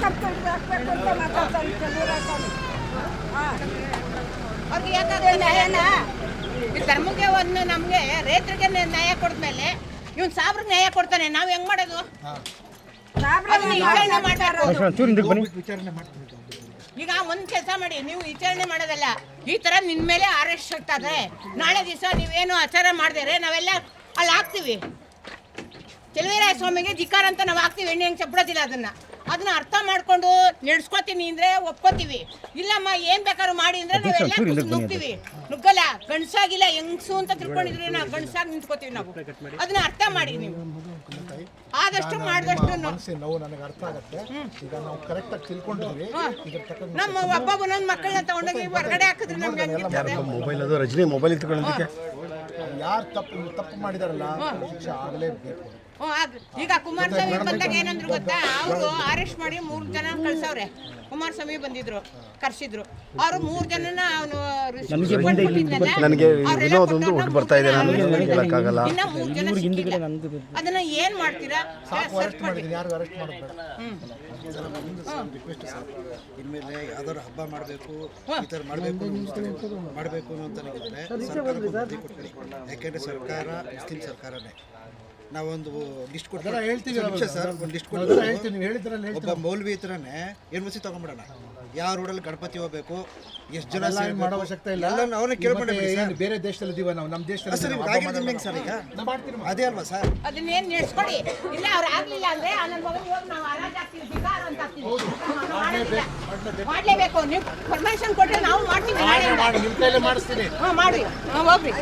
Complaint ಹಾಕ್ಬೇಕು ಅಂತ ಮಾತಾಡ್ತಾನೆ ಕೆಲವ್ರು ಹಾ. ಅವ್ರಿಗೆ ಯಾಕಾದ್ರೆ ನ್ಯಾಯನ ಈ ಧರ್ಮಕ್ಕೆ ಒಂದು ನಮಗೆ ರೈತರಿಗೆ ನ್ಯಾಯ ಕೊಡ್ಮೇಲೆ ಇವ್ನು ಸಾಬ್ರಿಗೆ ನ್ಯಾಯ ಕೊಡ್ತಾನೆ. ನಾವು ಹೆಂಗ್ ಮಾಡೋದು? ಅದನ್ನ ವಿಚಾರಣೆ ಮಾಡ್ಬೇಕು. ಈಗ ಒಂದ್ ಕೆಲಸ ಮಾಡಿ. ನೀವು ವಿಚಾರಣೆ ಮಾಡೋದಲ್ಲ. ಈ ತರ ನಿನ್ ಮೇಲೆ ಅರೆಸ್ಟ್ ಆಗ್ತದೆ. ನಾಳೆ ದಿವಸ ನೀವೇನು ಆಚಾರ ಮಾಡಿದ್ರೆ ನಾವೆಲ್ಲ ಅಲ್ಲಿ ಹಾಕ್ತೀವಿ. ಚೆಲುವೀರಾಯ ಸ್ವಾಮಿಗೆ ಧಿಕಾರ ಅಂತ ನಾವು ಹಾಕ್ತೀವಿ. ಎಣ್ಣೆ ಹೆಂಗೆ ಚಪ್ಪಡೋದಿಲ್ಲ ಅದನ್ನ. ಅದನ್ನ ಅರ್ಥ ಮಾಡ್ಕೊಂಡು ನಡ್ಸ್ಕೊತೀನಿ ಅಂದ್ರೆ ಒಪ್ಕೋತೀವಿ. ಇಲ್ಲಮ್ಮ ಏನ್ ಬೇಕಾದ್ರೂ ಮಾಡಿ ಅಂದ್ರೆ ನಾವೆಲ್ಲ ನುಗ್ತೀವಿ. ನುಗ್ಗಲ್ಲ ಗಂಡ್ಸಾಗಿಲ್ಲ ಹೆಂಗ್ಸು ಅಂತ ತಿಳ್ಕೊಂಡಿದ್ರೆ ನಾವು ಗಂಡ್ಸಾಗಿ ನಿಂತ್ಕೋತೀವಿ ನಾವು. ಅದನ್ನ ಅರ್ಥ ಮಾಡಿ ನೀವು. ಆದಷ್ಟು ಮಾಡಿದಷ್ಟು ನಾವು ನನಗೆ ಅರ್ಥ ಆಗುತ್ತೆ. ಈಗ ನಾವು ಕರೆಕ್ಟ್ ಆಗಿ ತಿಳ್ಕೊಂಡಿದ್ವಿ ನಮ್ಮ ಒಬ್ಬೊಬ್ಬನೊಂದು ಮಕ್ಕಳನ್ನ ತಗೊಂಡೋಗಿ ಹೊರಗಡೆ ಹಾಕಿದ್ರೆ ನಮ್ಗೆ ಹೆಂಗಿರ್ತದೆ? ಮೊಬೈಲ್ ಅದು ರಜನಿ ಮೊಬೈಲ್ ಇಟ್ಕೊಳ್ಳೋದಕ್ಕೆ. ಯಾರು ತಪ್ಪು ತಪ್ಪು ಮಾಡಿದಾರಲ್ಲ ಶಿಕ್ಷೆ ಆಗಲೇಬೇಕು. ಈಗ ಕುಮಾರಸ್ವಾಮಿ ಬಂದಾಗ ಏನಂದ್ರು ಗೊತ್ತಾ? ಅವರು ಅರೆಸ್ಟ್ ಮಾಡಿ ಮೂರು ಜನ ಕಳ್ಸವ್ರೆ. ಕುಮಾರಸ್ವಾಮಿ ಬಂದಿದ್ರು ಕರ್ಸಿದ್ರು. ಅವರು ಮೂರು ಜನನ ಅವನು ನನಗೆ ವಿನೋದೊಂದು ಒಟ್ಟು ಬರ್ತಾ ಇದೆ ನಾನು ಹೇಳಕ್ಕಾಗಲ್ಲ. ಇನ್ನ ಮೂರು ಜನ ಸಿಕ್ಕಿಲ್ಲ. ಅದನ್ನ ಏನ್ ಮಾಡ್ತೀರಾ? ಸಾಕು ಅರೆಸ್ಟ್ ಮಾಡಿದ್ದೀನಿ ಯಾರು ಅರೆಸ್ಟ್ ಮಾಡೋದು ಬೇಡ ರಿಕ್ವೆಸ್ಟ್ ಸರ್. ಇನ್ಮೇಲೆ ಯಾವ್ದಾದ್ರು ಹಬ್ಬ ಮಾಡಬೇಕು ಈ ಥರ ಮಾಡಬೇಕು ಮಾಡಬೇಕು ಅಂತ ಯಾಕೆಂದ್ರೆ ಸರ್ಕಾರ ಮುಸ್ಲಿಂ ಸರ್ಕಾರನೇ. ನಾವೊಂದು ಲಿಸ್ಟ್ ಹೇಳ್ತೀವಿ ಸರ್ ಒಂದು ಲಿಸ್ಟ್ ಹೇಳ್ತೀನಿ ನೀವು ಹೇಳಿದ್ರಲ್ಲಿ ಒಬ್ಬ ಮೌಲ್ವಿ ಹತ್ರನೇ ಯೂನಿವರ್ಸಿಟಿ ತಗೊಂಡ್ಬಿಡೋಣ. ಯಾವ ರೋಡಲ್ಲಿ ಗಣಪತಿ ಹೋಗ್ಬೇಕು ಎಷ್ಟು ಜನ ಮಾಡೋ ಅವಶ್ಯಕತೆ ಇಲ್ಲ. ಎಲ್ಲ ಅವನೇ ಕೇಳ್ಕೊಂಡೆ ಬೇರೆ ದೇಶದಲ್ಲಿ ಇದೀವ ನಾವು? ನಮ್ಮ ದೇಶದಲ್ಲಿ ಸರ್ ಹೆಂಗೆ ಸರ್ ಈಗ? ನಾವು ಮಾಡ್ತೀವಿ ಅದೇ ಅಲ್ವಾ ಸರ್ ಅದನ್ನೇನ್ ನಡೆಸ್ಕೊಡಿ ಇಲ್ಲ ಅವ್ರು ಆಗಲಿಲ್ಲ ಅಂದ್ರೆ ನನ್ನ ನಾವು ಅಂತ. ಮಾಡ್ಲೇಬೇಕು ನೀವು ಪರ್ಮಿಷನ್ ಕೊಟ್ಟರೆ ನಾವು ಮಾಡ್ತೀವಿ. ನಿಮ್ಮ ಕೈಲೇ ಮಾಡಿಸ್ತೀನಿ. ಹಾ ಮಾಡಿ ಹಾ, ಹೋಗ್ರಿ.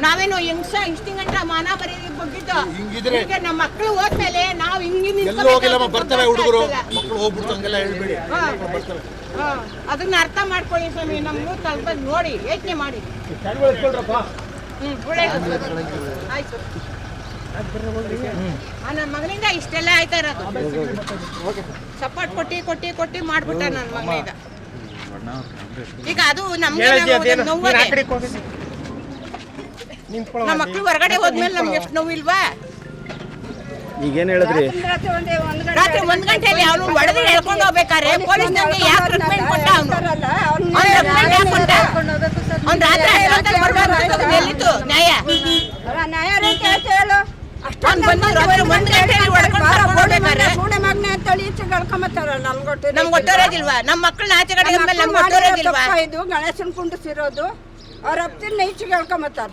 ನಾವೇನು ಹೆಂಗ್ಸ ಇಷ್ಟಿಂಗ್ ಗಂಟ ಮಾನ ಬರೀ ಬಗ್ಗಿದ್ದು ಹಿಂಗಿದ್ರೆ- ಈಗ ನಮ್ಮ ಮಕ್ಕಳು ಹೋದ್ಮೇಲೆ ನಾವು ಹಿಂಗಿ ಎಲ್ಲೂ ಹೋಗಿಲ್ಲಮ್ಮ ಬರ್ತವೆ ಹುಡುಗರು. ಮಕ್ಕಳು ಹೋಗ್ಬಿಡ್ತು ಹಂಗೆಲ್ಲ ಹೇಳ್ಬೇಡಿ. ಹಾ. ಬರ್ತವೆ ಅದನ್ನ ಅರ್ಥ ಮಾಡ್ಕೊಳ್ಳಿ ಸ್ವಾಮಿ ನಮ್ಮ ಸ್ವಲ್ಪ ನೋಡಿ ಯೋಚನೆ ಮಾಡಿ. ಹ್ಮ್ ಒಳ್ಳೇದು ಆಯ್ತು. ಆ, ಮಗನಿಂದ ಇಷ್ಟೆಲ್ಲ ಆಯ್ತಾ ಇರೋದು? ಸಪೋರ್ಟ್ ಕೊಟ್ಟಿ ಕೊಟ್ಟಿ ಕೊಟ್ಟಿ ಮಾಡ್ಬಿಟ್ಟ ನನ್ನ ಮಗನಿಂದ. ಈಗ ಅದು ನಮ್ಗೆ ನಾವು. ನಮ್ಮ ಮಕ್ಳು ಹೊರಗಡೆ ಹೋದ್ಮೇಲೆ ನಮ್ಗೆ ಎಷ್ಟು ನೋವಿಲ್ವಾ? ಈಗೇನು ಹೇಳಿದ್ರಿ? ರಾತ್ರಿ ಒಂದೇ ಗಂಟೆಯಲ್ಲಿ ಅವನು ಹೊಡೆದು ಹೇಳ್ಕೊಂಡು ಹೋಗ್ಬೇಕಾರೆ ಪೊಲೀಸ್ನವ್ರಿಗೆ ಯಾಕೆ ರಿಕ್ವೆಂಟ್ ಕೊಟ್ಟ ಅವನು? ಅವ್ನು ರಿಕ್ವೆಂಟ್ ಯಾಕೆ ಕೊಟ್ಟ. ಅವ್ನು ರಾತ್ರಿ ಅಷ್ಟೊತ್ತಲ್ಲಿ ಬರ್ಬಾರ್ದು ಎಲ್ಲಿತ್ತು ನ್ಯಾಯ. ನ್ಯಾಯ. ಅಷ್ಟೊಂದು ಬಂದು ರಾತ್ರಿ ಒಂದ್ ಗಂಟೆಯಲ್ಲಿ ಹೊಡ್ಕೊಂಡು ಬಾರ, ಕಳ್ಕೊಂಬತ್ತಾರಲ್ಲ, ನಮ್ಗ್ ಒಟ್ಟೋರೋದಿಲ್ವಾ ನಮ್ಮ ಮಕ್ಕಳನ್ನ ಆಚೆ ಕಡೆ ನಮ್ಮ ನಮ್ಗೆ ಒಟ್ಟೋರೋದಿಲ್ವಾ ಇದು ಗಣೇಶನ್ ಕುಂಡಿಸಿರೋದು. ಅವ್ರ ಅಪ್ತಿನ ನೈಚಿಗೆ ಹೇಳ್ಕೊಂಬತ್ತಾರ.